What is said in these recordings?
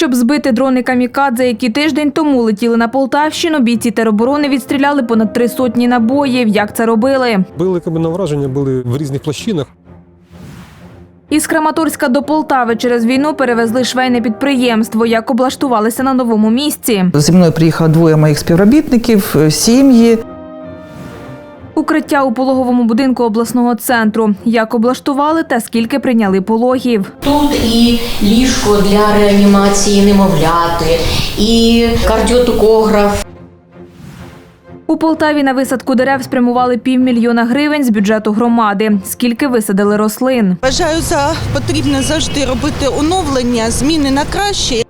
Щоб збити дрони камікадзе, які тиждень тому летіли на Полтавщину, бійці тероборони відстріляли понад три сотні набоїв. Як це робили? Били якби на враження, були в різних площинах. Із Краматорська до Полтави через війну перевезли швейне підприємство. Як облаштувалися на новому місці? Зі мною приїхало двоє моїх співробітників, е, сім'ї. Укриття у пологовому будинку обласного центру. Як облаштували та скільки прийняли пологів. Тут і ліжко для реанімації немовляти, і кардіотокограф. У Полтаві на висадку дерев спрямували півмільйона гривень з бюджету громади. Скільки висадили рослин? Вважаю за потрібне завжди робити оновлення, зміни на краще.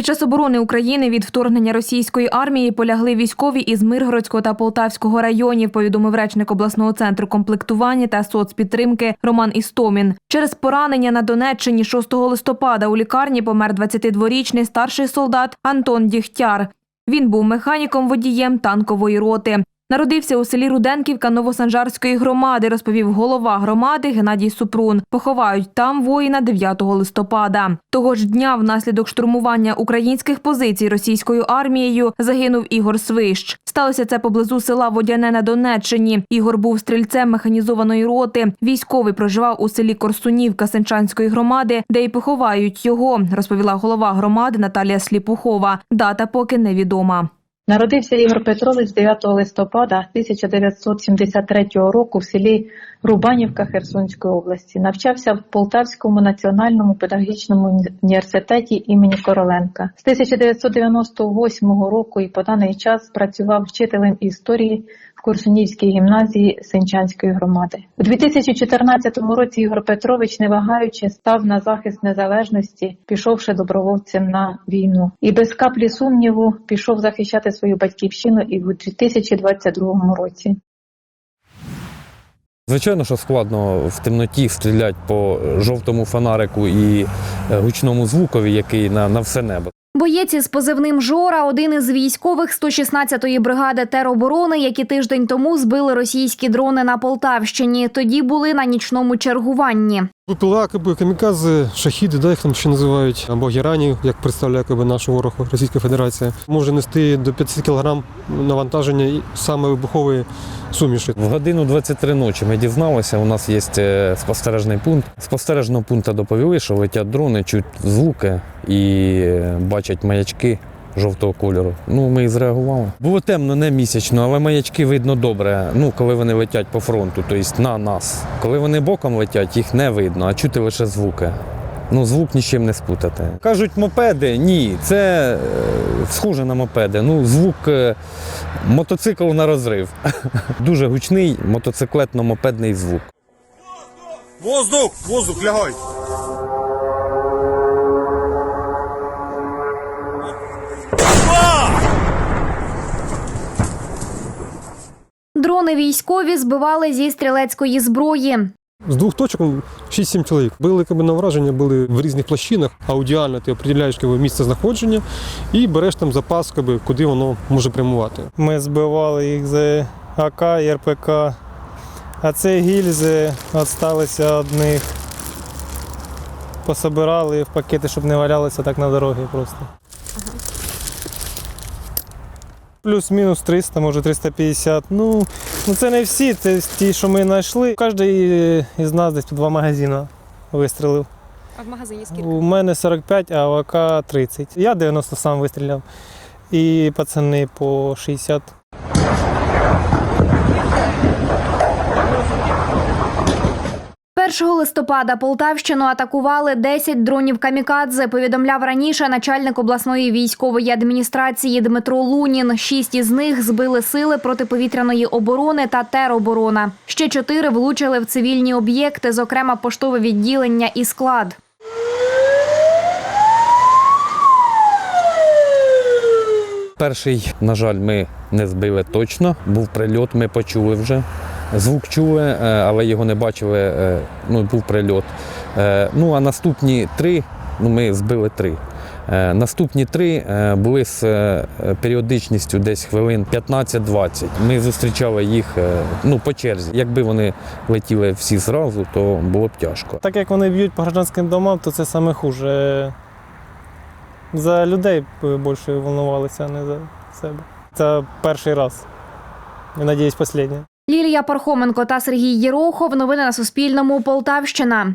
Під час оборони України від вторгнення російської армії полягли військові із Миргородського та Полтавського районів, повідомив речник обласного центру комплектування та соцпідтримки Роман Істомін. Через поранення на Донеччині 6 листопада у лікарні помер 22-річний старший солдат Антон Дігтяр. Він був механіком водієм танкової роти. Народився у селі Руденківка Новосанжарської громади, розповів голова громади Геннадій Супрун. Поховають там воїна 9 листопада. Того ж дня, внаслідок штурмування українських позицій російською армією, загинув Ігор Свищ. Сталося це поблизу села Водяне на Донеччині. Ігор був стрільцем механізованої роти. Військовий проживав у селі Корсунівка Сенчанської громади, де й поховають його, розповіла голова громади Наталія Сліпухова. Дата поки невідома. Народився Ігор Петрович 9 листопада 1973 року в селі Рубанівка Херсонської області. Навчався в Полтавському національному педагогічному університеті імені Короленка. З 1998 року і по даний час працював вчителем історії в Курсунівській гімназії Сенчанської громади. У 2014 році Ігор Петрович, не вагаючи, став на захист незалежності, пішовши добровольцем на війну. І без каплі сумніву пішов захищати свою батьківщину і в 2022 році. Звичайно, що складно в темноті стріляти по жовтому фонарику і е, гучному звукові, який на, на все небо. Боєць із позивним Жора один із військових 116-ї бригади тероборони, які тиждень тому збили російські дрони на Полтавщині. Тоді були на нічному чергуванні. ВПЛА, якби, камікадзе, шахіди, да, їх там ще називають, або герані, як представляє якби, наш ворог Російська Федерація, може нести до 50 кг навантаження саме вибухової суміші. В годину 23 ночі ми дізналися, у нас є е, спостережний пункт. З спостережного пункту доповіли, що летять дрони, чуть звуки і е, бачать маячки. Жовтого кольору. Ну, ми і зреагували. Було темно, не місячно, але маячки видно добре. Ну, коли вони летять по фронту, тобто на нас. Коли вони боком летять, їх не видно, а чути лише звуки. Ну, звук нічим не спутати. Кажуть, мопеди, ні, це е, схоже на мопеди. Ну, звук е, мотоцикл на розрив. Дуже гучний мотоциклетно-мопедний звук. Воздух! Воздух, лягай! Дрони військові збивали зі стрілецької зброї. З двох точок 6-7 чоловік. Били якби, на враження, були в різних площинах. Аудіально ти определяєш якби, місце знаходження і береш там запас, якби, куди воно може прямувати. Ми збивали їх з АК і РПК, а це гільзи залишилися одних. Пособирали в пакети, щоб не валялися так на дорогі просто. Плюс-мінус 300, може 350. Ну, ну це не всі, це ті, що ми знайшли. Кожен із нас десь по два магазини вистрілив. А в магазині скільки? У мене 45, а у АК 30. Я 90 сам вистріляв. І пацани по 60. Першого листопада Полтавщину атакували 10 дронів камікадзе. Повідомляв раніше начальник обласної військової адміністрації Дмитро Лунін. Шість із них збили сили протиповітряної оборони та тероборона. Ще чотири влучили в цивільні об'єкти, зокрема поштове відділення і склад. Перший, на жаль, ми не збили точно. Був прильот, ми почули вже. Звук чули, е, але його не бачили. е, Ну, був прильот. Е, Ну а наступні три, ну ми збили три. Наступні три були з періодичністю десь хвилин 15-20. Ми зустрічали їх ну, по черзі. Якби вони летіли всі зразу, то було б тяжко. Так як вони б'ють по гражданським домам, то це саме хуже. За людей більше волнувалися, а не за себе. Це перший раз. І надіюсь, останній. Лілія Пархоменко та Сергій Єрохов. Новини на Суспільному. Полтавщина.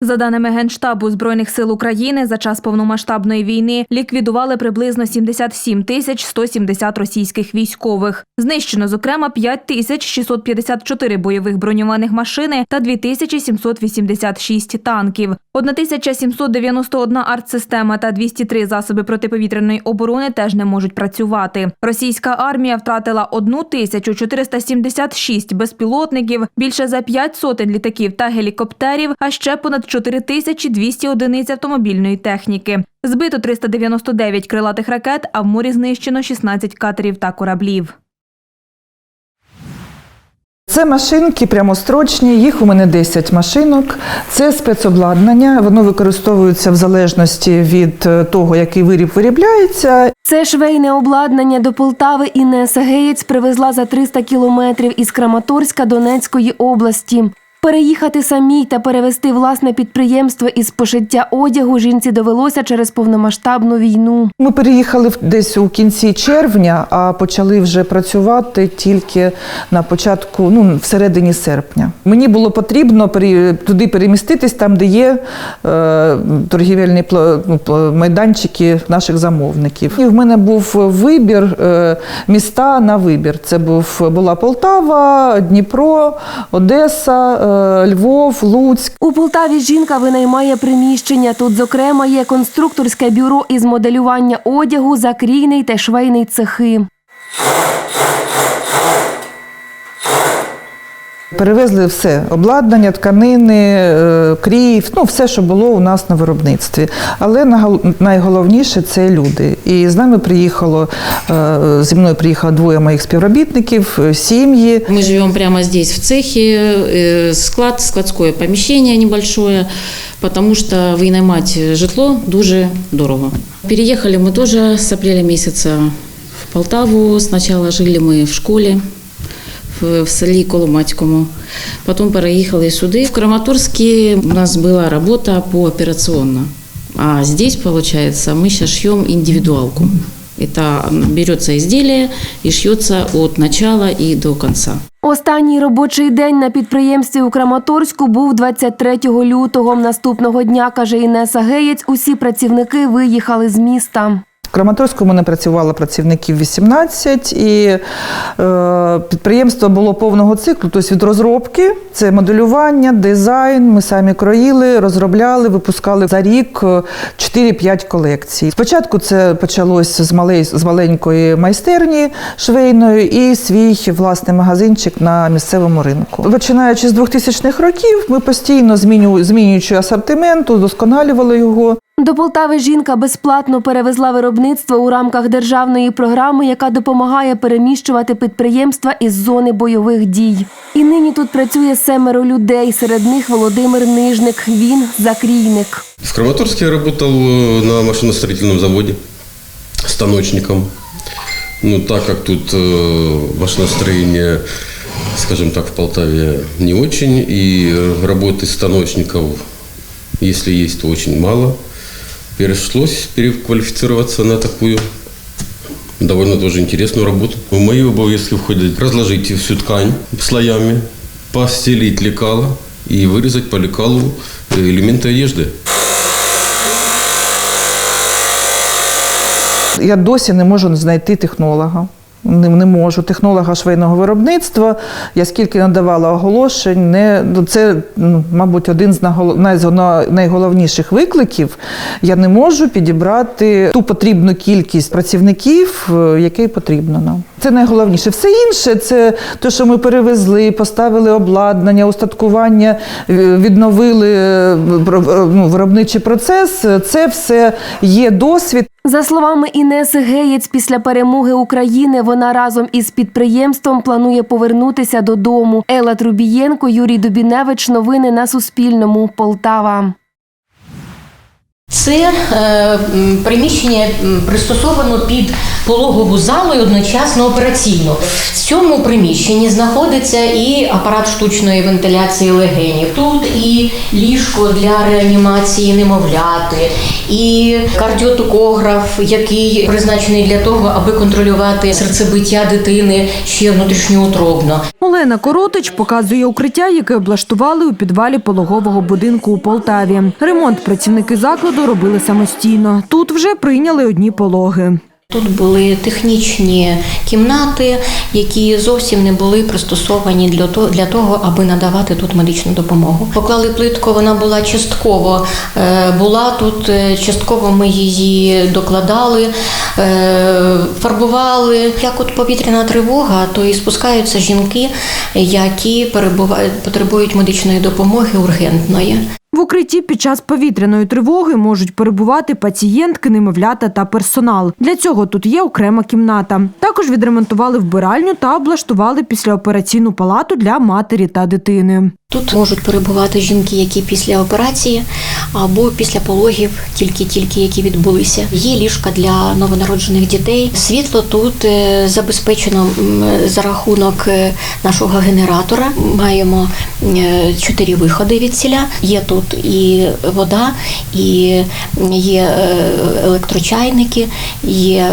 За даними Генштабу Збройних сил України, за час повномасштабної війни ліквідували приблизно 77 тисяч 170 російських військових. Знищено, зокрема, 5 тисяч 654 бойових броньованих машини та 2786 танків. 1791 артсистема та 203 засоби протиповітряної оборони теж не можуть працювати. Російська армія втратила 1476 безпілотників, більше за 5 сотень літаків та гелікоптерів, а ще понад 4200 одиниць автомобільної техніки. Збито 399 крилатих ракет, а в морі знищено 16 катерів та кораблів. Це машинки прямострочні, їх у мене 10 машинок. Це спецобладнання, воно використовується в залежності від е, того, який виріб виробляється. Це швейне обладнання до Полтави Інеса Геєць привезла за 300 кілометрів із Краматорська Донецької області. Переїхати самій та перевести власне підприємство із пошиття одягу жінці довелося через повномасштабну війну. Ми переїхали десь у кінці червня, а почали вже працювати тільки на початку, ну всередині серпня. Мені було потрібно туди переміститись, там, де є е, торгівельні ну, майданчики наших замовників. І в мене був вибір е, міста на вибір. Це був була Полтава, Дніпро, Одеса, е, Львов, Луцьк. У Полтаві жінка винаймає приміщення. Тут, зокрема, є конструкторське бюро із моделювання одягу, закрійний та швейний цехи. Перевезли все обладнання, тканини, е, крів, ну все, що було у нас на виробництві. Але нагол- найголовніше це люди. І з нами приїхало е, зі мною приїхало двоє моїх співробітників, е, сім'ї. Мы живем прямо здесь, в цехе, э, склад, складское помещение небольшое, потому что вynаймать житло дуже дорого. Переехали мы тоже с апреля месяца в Полтаву. Сначала жили мы в школе в, в селі Коломацькому. Потім переїхали сюди. В Краматорске у нас была работа по операционно. А здесь, получается, мы сейчас шьем индивидуалку. Это берется изделие и шьется от начала и до конца. Останній робочий день на підприємстві у Краматорську був 23 лютого. Наступного дня, каже Інеса Геєць, усі працівники виїхали з міста. В Краматорську мене працювало працівників 18, і е, підприємство було повного циклу, тобто від розробки, це моделювання, дизайн. Ми самі кроїли, розробляли, випускали за рік е, 4-5 колекцій. Спочатку це почалось з, малей, з маленької майстерні швейної і свій власний магазинчик на місцевому ринку. Починаючи з 2000-х років, ми постійно зміню, змінюючи асортимент, удосконалювали його. До Полтави жінка безплатно перевезла виробництво у рамках державної програми, яка допомагає переміщувати підприємства із зони бойових дій. І нині тут працює семеро людей. Серед них Володимир Нижник. Він закрійник. В Краматорске я работал э, на машиностроительном заводе станочником. Ну, так как тут э, машиностроение, скажем так, в Полтаве не очень, и э, работы станочников, если есть, то очень мало, пришлось переквалифицироваться на такую довольно тоже интересную работу. В мои обовязки входит разложить всю ткань слоями, постелить лекало и вырезать по лекалу элементы одежды. Я досі не можу знайти технолога. Не, можу. Технолога швейного виробництва. Я скільки надавала оголошень, не, ну, це, ну, мабуть, один з найголовніших викликів. Я не можу підібрати ту потрібну кількість працівників, е, який потрібно нам. Це найголовніше. Все інше це те, що ми перевезли, поставили обладнання, устаткування, е, відновили е, ну, виробничий процес. Це все є досвід. За словами Інеси Геєць, після перемоги України вона разом із підприємством планує повернутися додому. Ела Трубієнко, Юрій Дубіневич. Новини на Суспільному. Полтава. Це е, приміщення пристосовано під пологову залу і одночасно операційну. В цьому приміщенні знаходиться і апарат штучної вентиляції легенів. Тут і ліжко для реанімації немовляти, і кардіотокограф, який призначений для того, аби контролювати серцебиття дитини ще внутрішньоутробно. Олена Коротич показує укриття, яке облаштували у підвалі пологового будинку у Полтаві. Ремонт працівники закладу робили самостійно. Тут вже прийняли одні пологи. Тут були технічні кімнати, які зовсім не були пристосовані для того, для того, аби надавати тут медичну допомогу. Поклали плитку, вона була частково е, була тут, е, частково ми її докладали, е, фарбували. Як от повітряна тривога, то і спускаються жінки, які перебувають, потребують медичної допомоги ургентної. В укритті під час повітряної тривоги можуть перебувати пацієнтки, немовлята та персонал. Для цього тут є окрема кімната. Також відремонтували вбиральню та облаштували післяопераційну палату для матері та дитини. Тут можуть перебувати жінки, які після операції або після пологів, тільки-тільки які відбулися. Є ліжка для новонароджених дітей. Світло тут е, забезпечено за рахунок е, нашого генератора. Маємо е, чотири виходи від ціля. Є тут і вода, і є електрочайники, є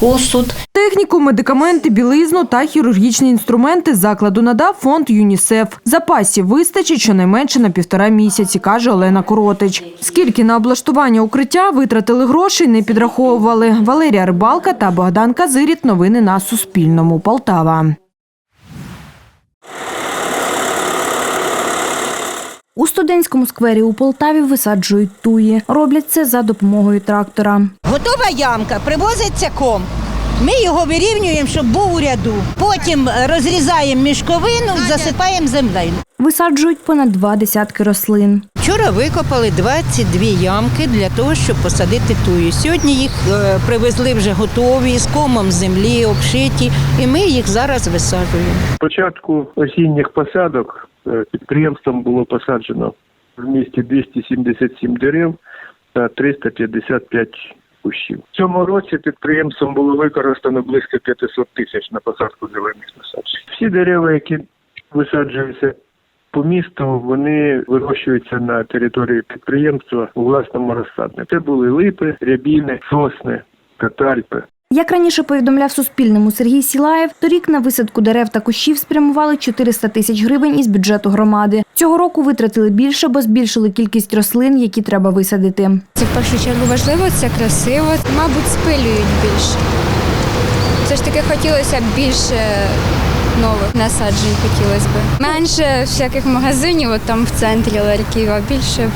посуд. Техніку, медикаменти, білизну та хірургічні інструменти закладу надав фонд ЮНІСЕФ. Запасів вистачить щонайменше на півтора місяці, каже Олена Коротич. Скільки на облаштування укриття витратили грошей, не підраховували. Валерія Рибалка та Богдан Казиріт. Новини на Суспільному. Полтава. У студентському сквері у Полтаві висаджують туї. Роблять це за допомогою трактора. Готова ямка, привозиться ком. Ми його вирівнюємо, щоб був у ряду. Потім розрізаємо мішковину, засипаємо землею. Висаджують понад два десятки рослин. Вчора викопали 22 ямки для того, щоб посадити тую. Сьогодні їх е, привезли вже готові, з комом землі, обшиті, і ми їх зараз висаджуємо. початку осінніх посадок е, підприємством було посаджено в місті 277 дерев та 355 кущів. В цьому році підприємством було використано близько 500 тисяч на посадку зелених насаджень. Всі дерева, які висаджуються по місту, вони вирощуються на території підприємства у власному розсаднику. Це були липи, рябіни, сосни, катальпи. Як раніше повідомляв Суспільному Сергій Сілаєв, торік на висадку дерев та кущів спрямували 400 тисяч гривень із бюджету громади. Цього року витратили більше, бо збільшили кількість рослин, які треба висадити. Це в першу чергу важливо, це красиво. Мабуть, спилюють більше. Все ж таки хотілося б більше нових насаджень хотілося б. Менше всяких магазинів, от там в центрі ларьків, а більше б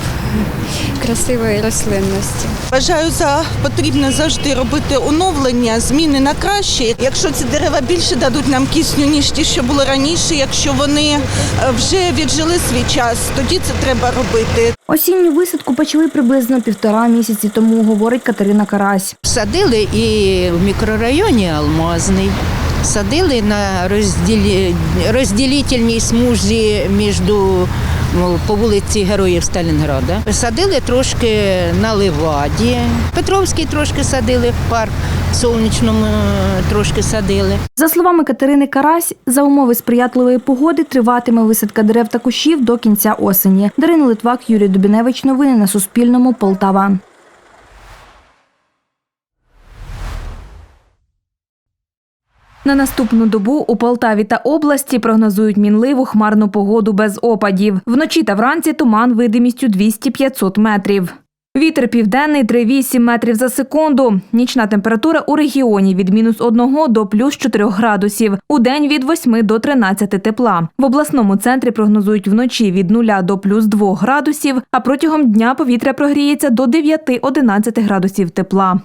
красивої рослинності. Вважаю за потрібне завжди робити оновлення, зміни на краще. Якщо ці дерева більше дадуть нам кисню, ніж ті, що були раніше, якщо вони е, вже віджили свій час, тоді це треба робити. Осінню висадку почали приблизно півтора місяці тому, говорить Катерина Карась. Садили і в мікрорайоні Алмазний. Садили на розділі... розділительній смузі між ну, по вулиці Героїв Сталінграда. Садили трошки на Леваді. Петровський трошки садили в парк, сонячному е, трошки садили. За словами Катерини Карась, за умови сприятливої погоди триватиме висадка дерев та кущів до кінця осені. Дарина Литвак, Юрій Дубіневич. Новини на Суспільному. Полтава. На наступну добу у Полтаві та області прогнозують мінливу хмарну погоду без опадів. Вночі та вранці туман видимістю 200-500 метрів. Вітер південний 3,8 метрів за секунду. Нічна температура у регіоні від мінус 1 до плюс 4 градусів. У день від 8 до 13 тепла. В обласному центрі прогнозують вночі від 0 до плюс 2 градусів, а протягом дня повітря прогріється до 9-11 градусів тепла.